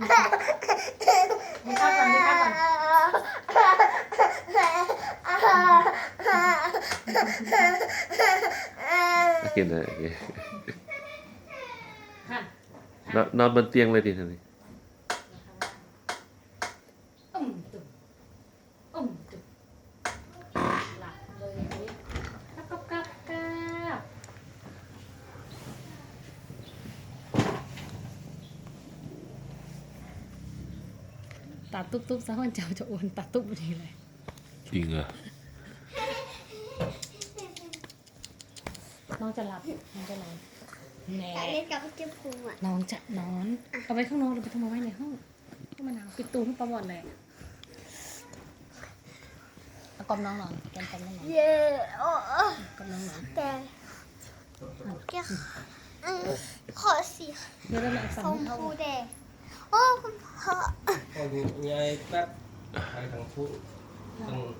มีข้าวก่อนมีข้าวก่อน กินอะไรอย่างเงี้ย หั่น นอนนอนบนเตียงเลยดิท่านนี่ อุ้มตุ่มอุ้มตุ่มหลับเลยอย่างนี้กับกับกับกับ ตาตุ๊บตุ๊บซะวันเจ้าจะโอนตาตุ๊บพอดีเลย จริงเหรอน้องจะหลับ น้องจะนอนแหน่อยากเล่นกับเจ้าภูมิอะน้องจะนอน เอาไว้ข้างนอกหรือไปทำเอาไว้ในห้องห้องมะนาวปิดตูให้ประวัติเลยเอากลมน้องหนอนกลมกลมน้องหนอนเย้โอ้กลมน้องหนอนแต่แกอืมขอสีเดี๋ยวเราเอาชสั่งมให้เขาพูแดงโอ้คุณพ่อ Còn nhai bắp hai thằng phụ thằng